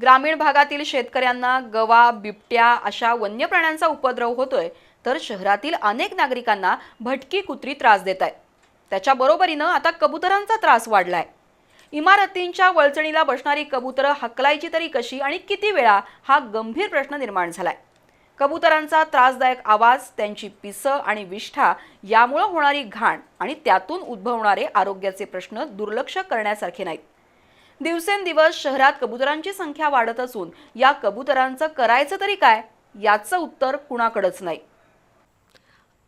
ग्रामीण भागातील शेतकऱ्यांना गवा बिबट्या अशा वन्य प्राण्यांचा उपद्रव होतोय तर शहरातील अनेक नागरिकांना भटकी कुत्री त्रास देत आहे त्याच्या बरोबरीनं आता कबुतरांचा त्रास वाढलाय. इमारतींच्या वळचणीला बसणारी कबुतरं हकलायची तरी कशी आणि किती वेळा हा गंभीर प्रश्न निर्माण झालाय. कबुतरांचा त्रासदायक आवाज त्यांची पिसं आणि विष्ठा यामुळं होणारी घाण आणि त्यातून उद्भवणारे आरोग्याचे प्रश्न दुर्लक्ष करण्यासारखे नाहीत. दिवसेंदिवस शहरात कबुतरांची संख्या वाढत असून या कबुतरांचं करायचं तरी काय? याचं उत्तर कुणाकडंच नाही.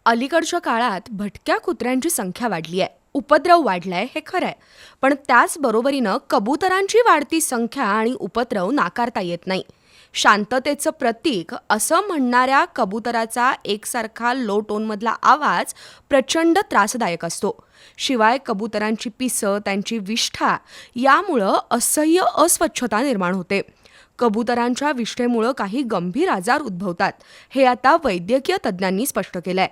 अलीकडच्या काळात भटक्या कुत्र्यांची संख्या वाढली आहे. उपद्रव वाढलाय हे खरं आहे. पण त्याचबरोबरीनं कबुतरांची वाढती संख्या आणि उपद्रव नाकारता येत नाही. शांततेचं प्रतीक असं म्हणणाऱ्या कबुतराचा एकसारखा लो टोनमधला आवाज प्रचंड त्रासदायक असतो. शिवाय कबुतरांची पिसं त्यांची विष्ठा यामुळं असह्य अस्वच्छता निर्माण होते. कबुतरांच्या विष्ठेमुळं काही गंभीर आजार उद्भवतात हे आता वैद्यकीय तज्ज्ञांनी स्पष्ट केलंय.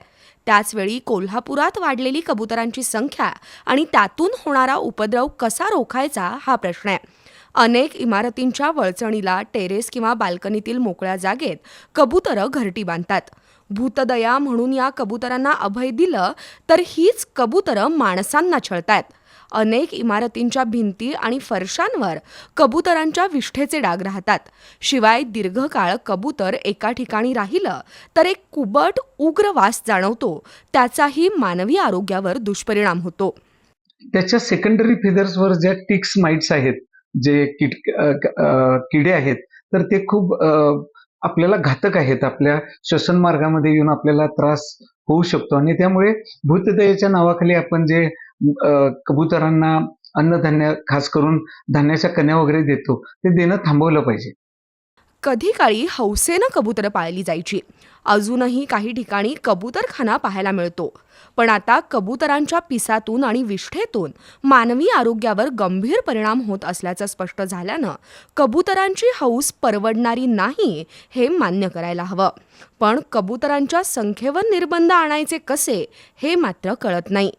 त्याचवेळी कोल्हापुरात वाढलेली कबुतरांची संख्या आणि त्यातून होणारा उपद्रव कसा रोखायचा हा प्रश्न आहे. अनेक इमारतींच्या वळचणीला टेरेस किंवा बाल्कनीतील मोकळ्या जागेत कबुतरं घरटी बांधतात. भूतदया म्हणून या कबुतरांना अभय दिलं तर हीच कबुतरं माणसांना छळतायत अनेक इमारतींच्या भिंती आणि फरशांवर कबुतरांच्या विष्ठेचे डाग राहतात. शिवाय दीर्घकाळ कबूतर एका ठिकाणी राहिलं तर एक कुबट उग्र वास जाणवतो. त्याचाही मानवी आरोग्यावर दुष्परिणाम होतो. त्याच्या सेकंडरी फिदर्सवर ज्या टिक्स माइट्स आहेत जे किट किडे आहेत तर ते खूप आपल्याला घातक आहेत. आपल्या श्वसन मार्गामध्ये येऊन आपल्याला त्रास होऊ शकतो. आणि त्यामुळे भूतदयेच्या नावाखाली आपण जे कबुतरांना अन्नधान्य खास करून धान्याच्या कण्या वगैरे देतो ते देणं थांबवलं पाहिजे. कधी काळी हौसेनं कबुतरं पाळली जायची? अजूनही काही ठिकाणी कबूतरखाना पाहायला मिळतो. पण आता कबुतरांच्या पिसातून आणि विष्ठेतून मानवी आरोग्यावर गंभीर परिणाम होत असल्याचं स्पष्ट झाल्यानं कबुतरांची हौस परवडणारी नाही हे मान्य करायला हवं. पण कबुतरांच्या संख्येवर निर्बंध आणायचे कसे हे मात्र कळत नाही.